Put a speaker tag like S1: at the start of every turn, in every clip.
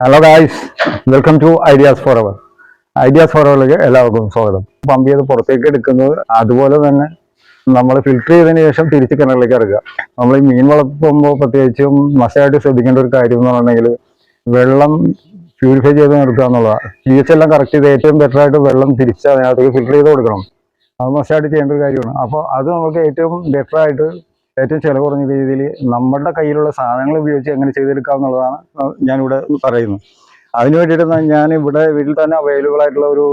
S1: Hello guys welcome to ideas for hour ideas for അവറിലേക്ക് എല്ലാവർക്കും സ്വാഗതം. Pump ചെയ്ത് പുറത്തേക്ക് എടുക്കുന്നത് അതുപോലെ തന്നെ നമ്മൾ ഫിൽറ്റർ ചെയ്തതിന് ശേഷം തിരിച്ച് കിണറിലേക്ക് ഇറക്കുക. നമ്മൾ ഈ മീൻ വളർത്തുമ്പോൾ പ്രത്യേകിച്ചും മസയായിട്ട് ശ്രദ്ധിക്കേണ്ട ഒരു കാര്യം എന്ന് പറഞ്ഞിട്ടുണ്ടെങ്കിൽ വെള്ളം പ്യൂരിഫൈ ചെയ്ത് നിർത്തുക എന്നുള്ളതാണ്. പി എച്ച് എല്ലാം കറക്റ്റ് ചെയ്ത് ഏറ്റവും ബെറ്റർ ആയിട്ട് വെള്ളം തിരിച്ച് അതിനകത്തേക്ക് ഫിൽറ്റർ ചെയ്ത് കൊടുക്കണം. അത് മസ്റ്റായിട്ട് ചെയ്യേണ്ട ഒരു കാര്യമാണ്. അപ്പോൾ അത് നമുക്ക് ഏറ്റവും ബെറ്റർ ആയിട്ട് ഏറ്റവും ചിലവ് കുറഞ്ഞ രീതിയിൽ നമ്മുടെ കയ്യിലുള്ള സാധനങ്ങൾ ഉപയോഗിച്ച് എങ്ങനെ ചെയ്തെടുക്കാം എന്നുള്ളതാണ് ഞാനിവിടെ പറയുന്നത്. അതിന് വേണ്ടിയിട്ട് ഞാൻ ഇവിടെ വീട്ടിൽ തന്നെ അവൈലബിൾ ആയിട്ടുള്ള ഒരു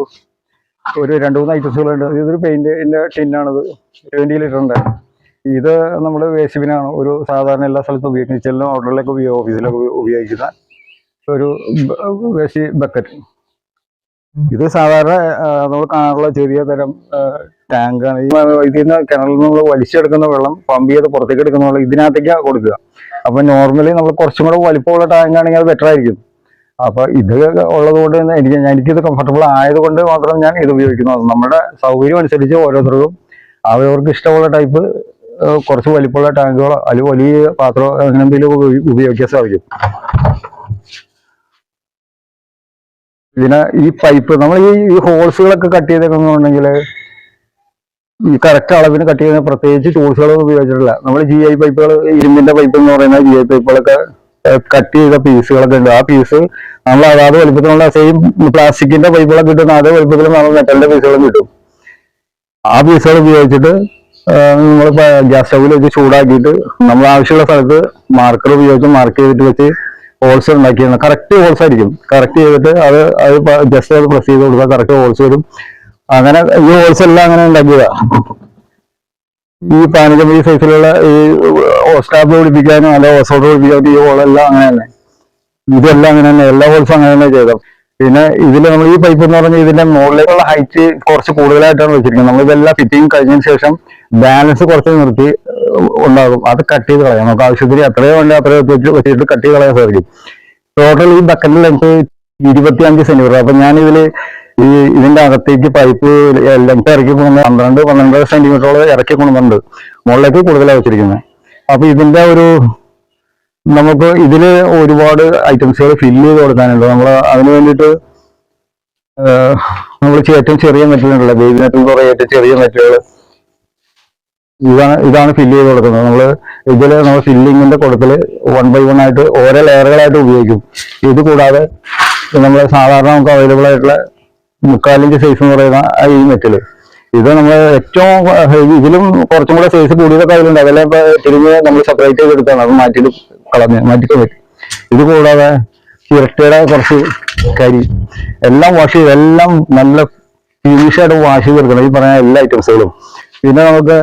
S1: ഒരു രണ്ട് മൂന്ന് ഐറ്റംസുകളുണ്ട് ഇതൊരു പെയിന്റിന്റെ ടിന്നാണിത് ട്വന്റി ലിറ്ററിന്റെ ഇത് നമ്മൾ വേസ്റ്റ് ബിനാണ് ഒരു സാധാരണ എല്ലാ സ്ഥലത്തും ഉപയോഗിക്കുന്ന ചെല്ലും ഔട്ടറിലൊക്കെ ഉപയോഗിക്കും ഓഫീസിലൊക്കെ ഉപ- ഉപയോഗിക്കുന്ന ഒരു വേസ്റ്റ് ബക്കറ്റ് ഇത് സാധാരണ നമ്മൾ കാണാറുള്ള ചെറിയ തരം ടാങ്കാണ്. ഈ ഇതിൽ നിന്ന് കിണറിൽ നിന്ന് വലിച്ചെടുക്കുന്ന വെള്ളം പമ്പ് ചെയ്ത് പുറത്തേക്ക് എടുക്കുന്ന വെള്ളം ഇതിനകത്തേക്കാണ് കൊടുക്കുക. അപ്പൊ നോർമലി നമ്മൾ കുറച്ചും കൂടെ വലിപ്പമുള്ള ടാങ്ക് ആണെങ്കിൽ അത് ബെറ്റർ ആയിരിക്കും. അപ്പൊ ഇത് ഉള്ളത് കൊണ്ട് എനിക്ക് എനിക്കിത് കംഫർട്ടബിൾ ആയതുകൊണ്ട് മാത്രം ഞാൻ ഇത് ഉപയോഗിക്കുന്നത് നമ്മുടെ സൗകര്യം അനുസരിച്ച് ഓരോരുത്തർക്കും അവരവർക്ക് ഇഷ്ടമുള്ള ടൈപ്പ് കുറച്ച് വലിപ്പമുള്ള ടാങ്കുകളോ അല്ലെങ്കിൽ വലിയ പാത്രമോ അങ്ങനെ എന്തെങ്കിലും ഉപയോഗിക്കാൻ സാധിക്കും. ഇതിന് ഈ പൈപ്പ് നമ്മൾ ഈ ഹോൾസുകളൊക്കെ കട്ട് ചെയ്തേക്കുന്നുണ്ടെങ്കിൽ ഈ കറക്റ്റ് അളവിന് കട്ട് ചെയ്യുന്ന പ്രത്യേകിച്ച് ടൂൾസുകളൊന്നും ഉപയോഗിച്ചിട്ടില്ല. നമ്മൾ ജി ഐ പൈപ്പുകൾ ഇരുമ്പിന്റെ പൈപ്പ് എന്ന് പറയുന്ന ജി ഐ പൈപ്പുകളൊക്കെ കട്ട് ചെയ്ത പീസുകളൊക്കെ ഉണ്ട്. ആ പീസ് നമ്മൾ അതാത് വലുപ്പത്തിലുള്ള സെയിം പ്ലാസ്റ്റിക്കിന്റെ പൈപ്പുകളൊക്കെ കിട്ടുന്ന അതേ വലുപ്പത്തിൽ നമ്മൾ മെറ്റലിന്റെ പീസുകളും കിട്ടും. ആ പീസുകൾ ഉപയോഗിച്ചിട്ട് നമ്മൾ ഗ്യാസ് സ്റ്റൗവിൽ വെച്ച് ചൂടാക്കിയിട്ട് നമ്മൾ ആവശ്യമുള്ള സ്ഥലത്ത് മാർക്കർ ഉപയോഗിച്ച് മാർക്ക് ചെയ്തിട്ട് വെച്ച് ഹോൾസ് ഉണ്ടാക്കിയാണ് കറക്റ്റ് ഹോൾസ് ആയിരിക്കും. കറക്റ്റ് ചെയ്തിട്ട് അത് അത് ജസ്റ്റ് അത് പ്രസ് ചെയ്ത് കൊടുത്താൽ കറക്റ്റ് ഹോൾസ് വരും. അങ്ങനെ ഈ ഹോൾസ് എല്ലാം അങ്ങനെ ഉണ്ടാക്കിയതാ. ഈ ഈ സൈസിലുള്ള ഈ ഓസ്റ്റാബ് പിടിപ്പിക്കാനും അല്ല ഓസോട്ട് പിടിപ്പിക്കാനും ഈ ഹോളെല്ലാം അങ്ങനെ തന്നെ. ഇതെല്ലാം അങ്ങനെ തന്നെ. എല്ലാ ഹോൾസും അങ്ങനെ തന്നെ ചെയ്തത്. പിന്നെ ഇതിൽ നമ്മൾ ഈ പൈപ്പ് എന്ന് പറഞ്ഞാൽ ഇതിന്റെ മുകളിലേക്കുള്ള ഹൈറ്റ് കുറച്ച് കൂടുതലായിട്ടാണ് വെച്ചിരിക്കുന്നത്. നമ്മൾ ഇതെല്ലാം ഫിറ്റിംഗ് കഴിഞ്ഞതിന് ശേഷം ബാലൻസ് കുറച്ച് നിർത്തി ഉണ്ടാകും. അത് കട്ട് ചെയ്ത് കളയാം. നമുക്ക് ആവശ്യത്തിന് എത്രയോ വേണ്ട അത്രയോ വെച്ച് വെച്ചിട്ട് കട്ട് ചെയ്ത് കളയാൻ സാധിക്കും. ടോട്ടൽ ഈ ബക്കറ്റിൽ എനിക്ക് ഇരുപത്തി അഞ്ച് സെന്റിമീറ്റർ അപ്പൊ ഞാൻ ഈ ഇതിന്റെ അകത്തേക്ക് പൈപ്പ് ലെങ്ത് ഇറക്കി കൊണ്ടുവന്ന് പന്ത്രണ്ട് പന്ത്രണ്ടര സെന്റിമീറ്ററോളം ഇറക്കി കൊണ്ടുവന്നിട്ടുണ്ട്. മുകളിലേക്ക് കൂടുതലാണ് വെച്ചിരിക്കുന്നത്. അപ്പൊ ഇതിന്റെ ഒരു നമുക്ക് ഇതിൽ ഒരുപാട് ഐറ്റംസുകൾ ഫില്ല് ചെയ്ത് കൊടുക്കാനുണ്ട്. നമ്മൾ അതിന് വേണ്ടിയിട്ട് നമ്മൾ ഏറ്റവും ചെറിയ മെറ്റലുണ്ടല്ലോ ബേബി മെറ്റൽ എന്ന് ഏറ്റവും ചെറിയ മെറ്റീരിയൽ ഇതാണ് ഇതാണ് ഫില്ല് ചെയ്ത് കൊടുക്കുന്നത്. നമ്മൾ ഇതിൽ നമ്മൾ ഫില്ലിങ്ങിന്റെ കൊടുക്കൽ വൺ ബൈ വൺ ആയിട്ട് ഓരോ ലെയറുകളായിട്ട് ഉപയോഗിക്കും. ഇത് കൂടാതെ നമ്മൾ സാധാരണ നമുക്ക് അവൈലബിൾ ആയിട്ടുള്ള മുക്കാലിഞ്ച് സൈസ് എന്ന് പറയുന്ന ഈ മെറ്റൽ ഇത് നമ്മൾ ഏറ്റവും ഇതിലും കുറച്ചും കൂടെ സൈസ് കൂടിയതൊക്കെ അതിലുണ്ട് അതെല്ലാം തിരിഞ്ഞ് നമ്മൾ സെപ്പറേറ്റ് ചെയ്ത് ചെയ്തെടുത്താണ് അത് മാറ്റിയിട്ട് കളഞ്ഞ് മാറ്റിക്കാൻ പറ്റും ഇത് കൂടാതെ ചിരട്ടയുടെ കുറച്ച് കരി. എല്ലാം വാഷ് ചെയ്ത് എല്ലാം നല്ല ഫിനിഷായിട്ട് വാഷ് ചെയ്ത് എടുക്കണം. ഈ പറഞ്ഞ എല്ലാ ഐറ്റംസുകളും പിന്നെ നമുക്ക്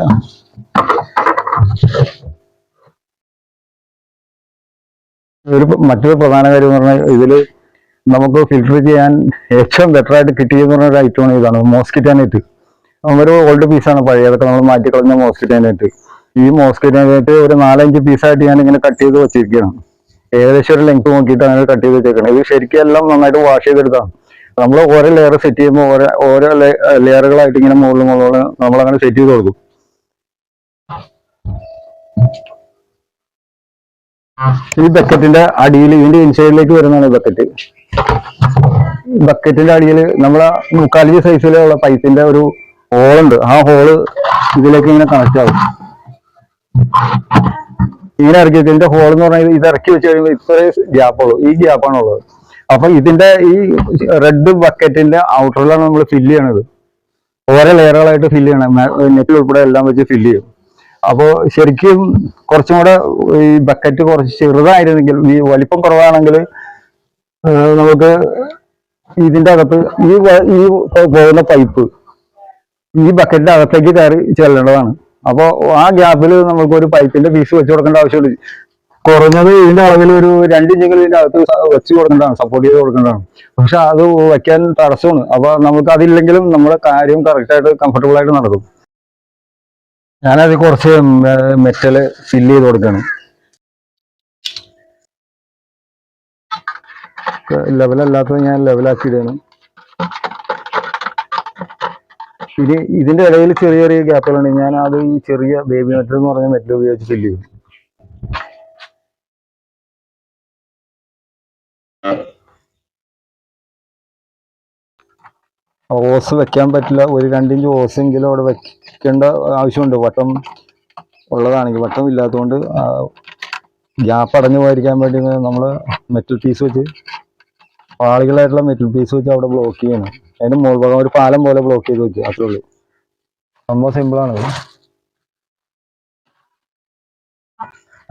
S1: ഒരു മറ്റൊരു പ്രധാന കാര്യം എന്ന് പറഞ്ഞാൽ ഇതിൽ നമുക്ക് ഫിൽട്ടർ ചെയ്യാൻ ഏറ്റവും ബെറ്റർ ആയിട്ട് കിട്ടിയെന്ന് പറഞ്ഞ ഒരു ഐറ്റമാണ് ഇതാണ് മോസ്കിറ്റോ നെറ്റ് ഒരു ഓൾഡ് പീസാണ് പഴയതൊക്കെ നമ്മൾ മാറ്റിക്കളഞ്ഞ മോസ്കിറ്റോ നെറ്റ് ഈ മോസ്കിറ്റോ നെറ്റ് ഒരു നാലഞ്ച് പീസായിട്ട് ഞാൻ ഇങ്ങനെ കട്ട് ചെയ്ത് വെച്ചിരിക്കുകയാണ്. ഏകദേശം ഒരു ലെങ്ത് നോക്കിയിട്ട് അങ്ങനെ കട്ട് ചെയ്ത് വെച്ചേക്കണം. ഇത് ശരിക്കും എല്ലാം നന്നായിട്ട് വാഷ് ചെയ്തെടുത്താണ് നമ്മൾ ഓരോ ലെയർ സെറ്റ് ചെയ്യുമ്പോൾ ഓരോ ഓരോ ലെയറുകളായിട്ട് ഇങ്ങനെ മുകളിൽ മുകളിൽ നമ്മൾ അങ്ങനെ സെറ്റ് ചെയ്ത് കൊടുക്കും. ഈ ബക്കറ്റിന്റെ അടിയിൽ ഇതിന്റെ ഇൻസൈഡിലേക്ക് വരുന്നതാണ് ബക്കറ്റ് ബക്കറ്റിന്റെ അടിയിൽ നമ്മളെ മുക്കാലിഞ്ച് സൈസിലുള്ള പൈപ്പിന്റെ ഒരു ഹോളുണ്ട് ആ ഹോൾ ഇതിലേക്ക് ഇങ്ങനെ കണക്ട് ആവും. ഇങ്ങനെ ഇറക്കി ഇതിന്റെ ഹോൾ എന്ന് പറഞ്ഞാൽ ഇത് ഇറക്കി വെച്ച് കഴിയുമ്പോൾ ഇത്രേ ഗ്യാപ്പുള്ളൂ ഈ ഗ്യാപ്പാണ് ഉള്ളത്. അപ്പൊ ഇതിന്റെ ഈ റെഡ് ബക്കറ്റിന്റെ ഔട്ടറിലാണ് നമ്മൾ ഫില്ല് ചെയ്യണത്. ഓരോ ലെയറുകളായിട്ട് ഫില്ല് ചെയ്യണം. നെറ്റിൽ ഉൾപ്പെടെ എല്ലാം വെച്ച് ഫില്ല് ചെയ്യും. അപ്പോൾ ശരിക്കും കുറച്ചും കൂടെ ഈ ബക്കറ്റ് കുറച്ച് ചെറുതായിരുന്നെങ്കിൽ ഈ വലിപ്പം കുറവാണെങ്കിൽ നമുക്ക് ഇതിന്റെ അകത്ത് ഈ ഈ പോകുന്ന പൈപ്പ് ഈ ബക്കറ്റിന്റെ അകത്തേക്ക് കയറി ചെല്ലേണ്ടതാണ്. അപ്പോൾ ആ ഗ്യാപ്പിൽ നമുക്ക് ഒരു പൈപ്പിന്റെ പീസ് വെച്ച് കൊടുക്കേണ്ട ആവശ്യമുണ്ട് കുറഞ്ഞത് ഇതിന്റെ അളവിൽ ഒരു രണ്ടിഞ്ചെങ്കിലും ഇതിന്റെ അകത്ത് വെച്ച് കൊടുക്കേണ്ടതാണ് സപ്പോർട്ട് ചെയ്ത് കൊടുക്കേണ്ടതാണ്. പക്ഷെ അത് വെക്കാൻ തടസ്സമാണ്. അപ്പൊ നമുക്ക് അതില്ലെങ്കിലും നമ്മുടെ കാര്യം കറക്റ്റ് ആയിട്ട് കംഫർട്ടബിൾ ആയിട്ട് നടക്കും. ഞാനത് കുറച്ച് മെറ്റൽ ഫില്ല് ചെയ്ത് കൊടുക്കണം. ലെവലല്ലാത്തത് ഞാൻ ലെവലാക്കി ഇടണം ഇനി ഇതിന്റെ ഇടയിൽ ചെറിയ ചെറിയ ഗ്യാപ്പുകളുണ്ട് ഞാൻ അത് ഈ ചെറിയ ബേബി മെറ്റൽ എന്ന് പറഞ്ഞ മെറ്റൽ ഉപയോഗിച്ച് ഫില്ല് ചെയ്യും. ഓസ് വെക്കാൻ പറ്റില്ല. ഒരു രണ്ടിഞ്ച് ഓസെങ്കിലും അവിടെ വെക്കേണ്ട ആവശ്യമുണ്ട്. വട്ടം ഉള്ളതാണെങ്കിൽ വട്ടം ഇല്ലാത്തതുകൊണ്ട് ഗ്യാപ്പ് അടഞ്ഞു പോയിരിക്കാൻ വേണ്ടി നമ്മൾ മെറ്റൽ പീസ് വെച്ച് പാളികളായിട്ടുള്ള മെറ്റൽ പീസ് വെച്ച് അവിടെ ബ്ലോക്ക് ചെയ്യണം. അതിന്റെ മുകൾ ഭാഗം ഒരു പാലം പോലെ ബ്ലോക്ക് ചെയ്ത് വെക്കുക അത്രേ ഉള്ളൂ. സംഭവം സിമ്പിളാണ്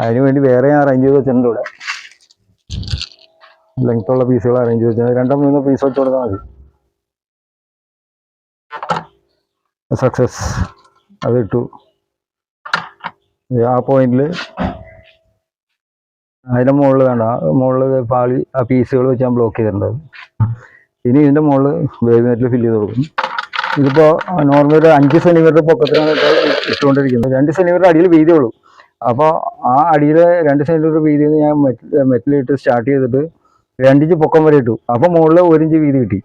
S1: അതിന് വേണ്ടി വേറെ ഞാൻ അറേഞ്ച് ചെയ്ത് വെച്ചിട്ടുണ്ട് ഇവിടെ. ലെങ്ത്തുള്ള പീസുകൾ അറേഞ്ച് ചെയ്ത് വെച്ചാൽ രണ്ടോ മൂന്നോ പീസ് വെച്ച് കൊടുത്താൽ മതി. സക്സസ് അത് ഇട്ടു ആ പോയിന്റിൽ അതിന്റെ മുകളിൽ വേണ്ട മുകളിൽ പാളി ആ പീസുകൾ വെച്ച് ഞാൻ ബ്ലോക്ക് ചെയ്തിട്ടുണ്ട്. ഇനി ഇതിന്റെ മുകളിൽ വേവ് നെറ്റിൽ ഫില്ല് ചെയ്ത് കൊടുക്കും. ഇതിപ്പോൾ നോർമലി ഒരു അഞ്ച് സെന്റിമീറ്റർ പൊക്കത്തിനാണ് ഇട്ടുകൊണ്ടിരിക്കുന്നത്. രണ്ട് സെന്റിമീറ്റർ അടിയിൽ വീതിയുള്ളൂ അപ്പോൾ ആ അടിയിൽ രണ്ട് സെന്റിമീറ്റർ വീതിയിൽ നിന്ന് ഞാൻ മെറ്റലിട്ട് സ്റ്റാർട്ട് ചെയ്തിട്ട് രണ്ടിഞ്ച് പൊക്കം വരെ ഇട്ടു. അപ്പോൾ മുകളിൽ ഒരു ഇഞ്ച് വീതി കിട്ടി.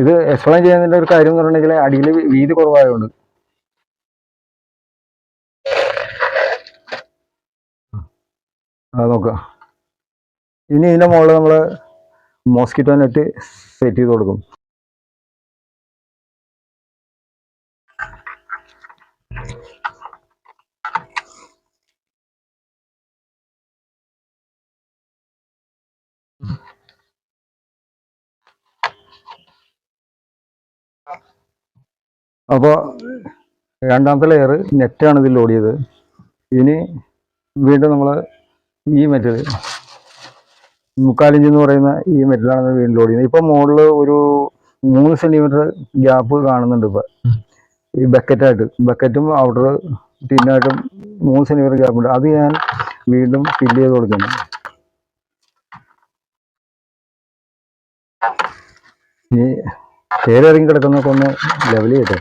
S1: ഇത് എക്സ്പ്ലെയിൻ ചെയ്യുന്നതിന്റെ ഒരു കാര്യം എന്ന് പറഞ്ഞിട്ടുണ്ടെങ്കിൽ അടിയിൽ വീതി കുറവായതുകൊണ്ട്. അത് നോക്കുക. ഇനി ഇതിന്റെ മുകളിൽ നമ്മൾ മോസ്കിറ്റോ നെറ്റ് സെറ്റ് ചെയ്ത് കൊടുക്കും. അപ്പോൾ രണ്ടാമത്തെ ലെയർ നെറ്റാണ് ഇതിൽ ലോഡ് ചെയ്തത്. ഇനി വീണ്ടും നമ്മൾ ഈ മെറ്റൽ മുക്കാലിഞ്ച് എന്ന് പറയുന്ന ഈ മെറ്റലാണ് വീണ്ടും ലോഡ് ചെയ്യുന്നത്. ഇപ്പം മുകളിൽ ഒരു മൂന്ന് സെന്റിമീറ്റർ ഗ്യാപ്പ് കാണുന്നുണ്ട് ഇപ്പം. ഈ ബക്കറ്റായിട്ട് ബക്കറ്റും ഔട്ടർ ടിന്നായിട്ടും മൂന്ന് സെന്റിമീറ്റർ ഗ്യാപ്പ് ഉണ്ട്. അത് ഞാൻ വീണ്ടും ഫില്ല് ചെയ്ത് കൊടുക്കുന്നു. ഈ ചേരിറങ്ങി കിടക്കുന്നൊക്കെ ഒന്ന് ലെവൽ ചെയ്തേ?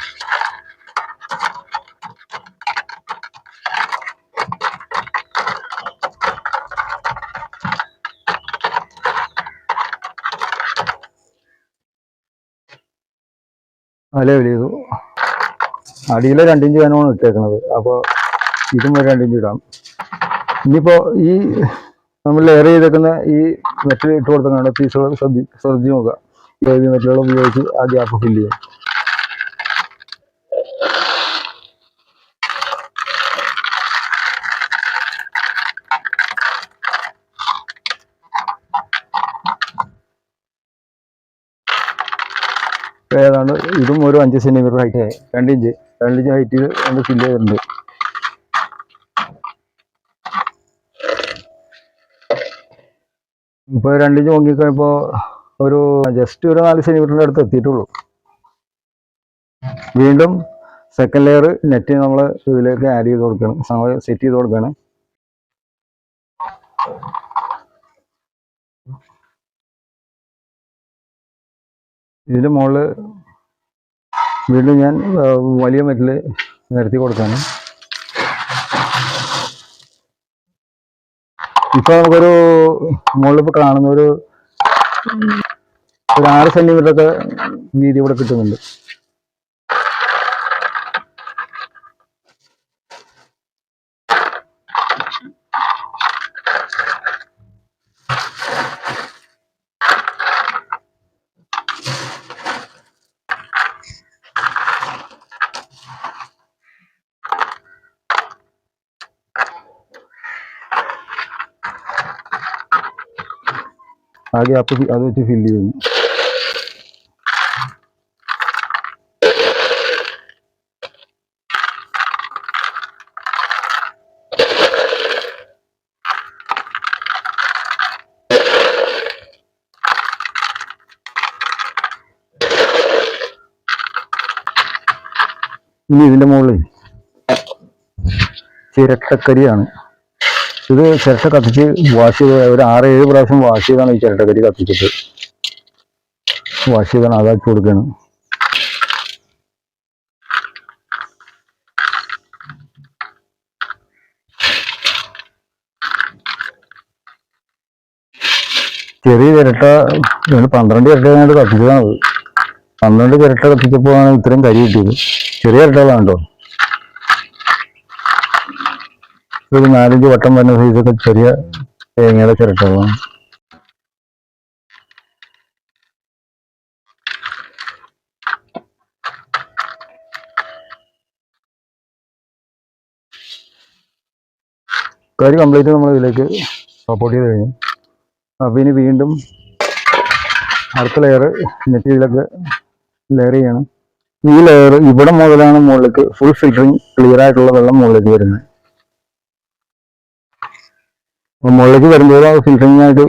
S1: ലെവൽ ചെയ്തു. അടിയിലെ രണ്ടിഞ്ച് വേണമാണ് ഇട്ടേക്കുന്നത് അപ്പോൾ ഇതും ഒരു രണ്ടിഞ്ച് ഇടാം. ഇനിയിപ്പോൾ ഈ നമ്മൾ ലെയർ ചെയ്തേക്കുന്ന ഈ മെറ്റൽ ഇട്ട് കൊടുത്തങ്ങാണ്ട് പീസുകൾ ശ്രദ്ധി ശ്രദ്ധിച്ച് നോക്കുക. ഈ മെറ്റീരിയൽ ഉപയോഗിച്ച് ആ ഗ്യാപ്പ് ഫില്ല് ചെയ്യും. ഏതാണ്ട് ഇതും ഒരു അഞ്ച് സെന്റിമീറ്റർ ഹൈറ്റ് രണ്ടിഞ്ച് രണ്ടിഞ്ച് ഹൈറ്റിൽ രണ്ട് ഫില്ല് ചെയ്തിട്ടുണ്ട്. ഇപ്പോൾ രണ്ടിഞ്ച് പൊങ്ങിക്കഴിഞ്ഞപ്പോ ഒരു ജസ്റ്റ് ഒരു നാല് സെന്റിമീറ്ററിന്റെ അടുത്ത് എത്തിയിട്ടുള്ളൂ. വീണ്ടും സെക്കൻഡ് ലെയർ നെറ്റ് നമ്മൾ ഇതിലേക്ക് ആഡ് ചെയ്ത് കൊടുക്കണം. സെറ്റ് ചെയ്ത് കൊടുക്കണം ഇതിന്റെ മുകളിൽ വീണ്ടും ഞാൻ വലിയ മെറ്റിൽ നിരത്തി കൊടുക്കാണ് ഇപ്പൊ നമുക്കൊരു മുകളിൽ കാണുന്ന ഒരു ആറ് സെന്റിമീറ്റർ ഒക്കെ വീതി ഇവിടെ കിട്ടുന്നുണ്ട്. ആകെ ഗ്യാപ്പ് അത് വെച്ച് ഫില്ല് ചെയ്യുന്നു ഇനി ഇതിന്റെ മുകളിൽ ചിരട്ടക്കരിയാണ്. ഇത് ചിരട്ട കത്തിച്ച് വാഷ് ചെയ്ത് ഒരു ആറ് ഏഴ് പ്രാവശ്യം വാഷ് ചെയ്താണ് ഈ ചിരട്ടക്കരി കത്തിച്ചിട്ട് വാഷ് ചെയ്താണ് അതാക്കി കൊടുക്കുകയാണ് ചെറിയ ചിരട്ട പന്ത്രണ്ട് ചിരട്ട കത്തിച്ചതാണത് അന്നുകൊണ്ട് ചിരട്ടടപ്പിച്ചപ്പോഴാണ് ഇത്രയും കരി കിട്ടിയത്. ചെറിയ ഇരട്ടകളാണ് കേട്ടോ ഒരു നാലഞ്ച് വട്ടം വരുന്ന സൈസൊക്കെ ചെറിയ തേങ്ങയുടെ ചിരട്ടകളാണ്. കരി കംപ്ലീറ്റ് നമ്മൾ ഇതിലേക്ക് സപ്പോർട്ട് ചെയ്ത് കഴിഞ്ഞു. അപ്പോൾ ഇനി വീണ്ടും അടുത്ത ലെയർ നെറ്റിയിലൊക്കെ ലെയർ ചെയ്യണം. ഈ ലെയർ ഇവിടെ മുതലാണ് മുകളിലേക്ക് ഫുൾ ഫിൽറ്ററിങ് ക്ലിയർ ആയിട്ടുള്ള വെള്ളം മുകളിലേക്ക് വരുന്നത്. മുകളിലേക്ക് വരുമ്പോൾ ഫിൽറ്ററിങ് ആയിട്ട്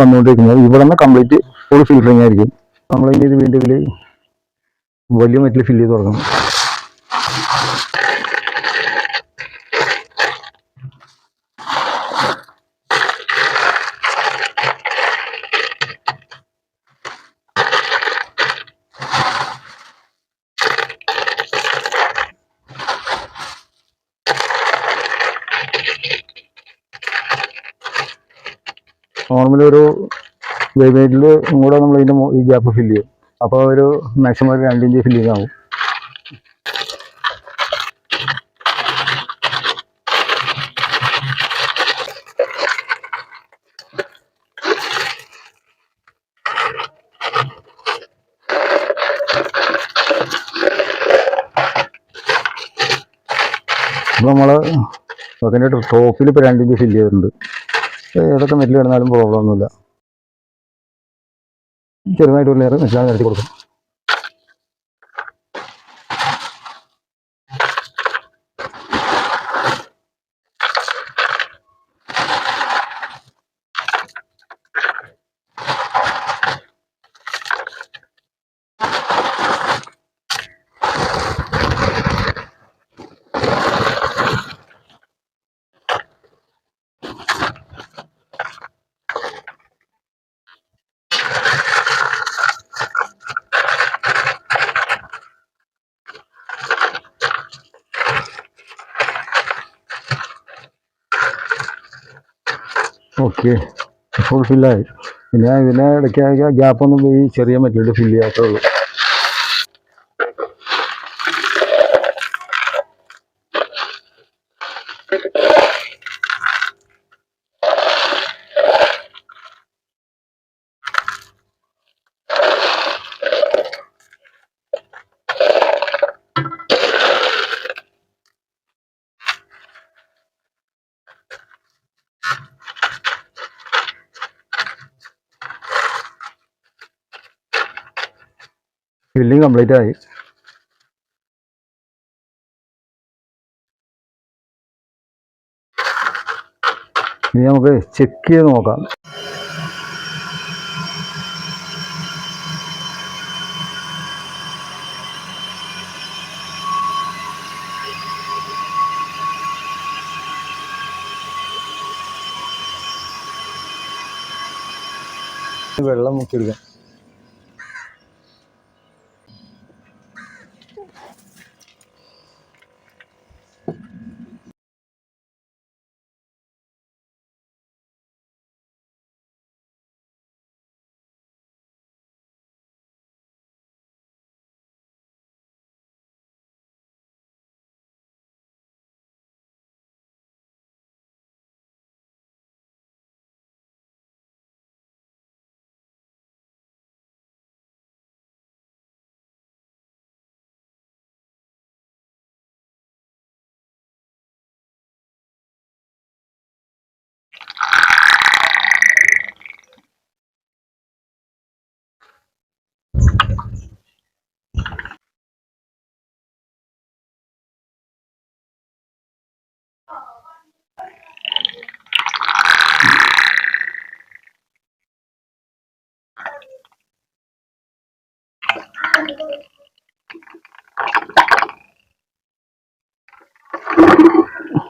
S1: വന്നുകൊണ്ടിരിക്കുന്നത്. ഇവിടെ നിന്ന് കംപ്ലീറ്റ് ഫുൾ ഫിൽറ്ററിങ് ആയിരിക്കും ഇനി ഇത് വീണ്ടും വലിയ മെറ്റിൽ ഫില്ല് ചെയ്ത് തുടങ്ങണം. നോർമലി ഒരു വെയിറ്റിൽ കൂടെ നമ്മൾ ഇതിന്റെ ഈ ഗ്യാപ്പ് ഫില്ല് ചെയ്യും. അപ്പോൾ ഒരു മാക്സിമം ഒരു രണ്ടിഞ്ച് ഫില്ലിംഗ് ആവും അപ്പോൾ നമ്മൾ അതിന്റെ ടോപ്പിൽ ഇപ്പോൾ രണ്ടിഞ്ച് ഫില്ല് ചെയ്തിട്ടുണ്ട്. ഏതൊക്കെ മെറ്റിൽ കിടന്നാലും പ്രോബ്ലം ഒന്നുമില്ല. ചെറുതായിട്ട് ഒരു ലെയർ മെറ്റിലാണ് നിരത്തി കൊടുക്കും. ഓക്കെ. ഫുൾ ഫില്ലായി പിന്നെ ഇതിനെ ഇടയ്ക്ക് ഗ്യാപ്പൊന്നും ഈ ചെറിയ മെറ്റീരിയൽ ഫില്ല് ചെയ്യാത്തേ ഫില്ലിങ് കംപ്ലീറ്റ് ആയി. ഇനി നമുക്ക് ചെക്ക് ചെയ്ത് നോക്കാം. വെള്ളം മുക്കിയെടുക്കാം Thank you.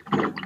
S1: you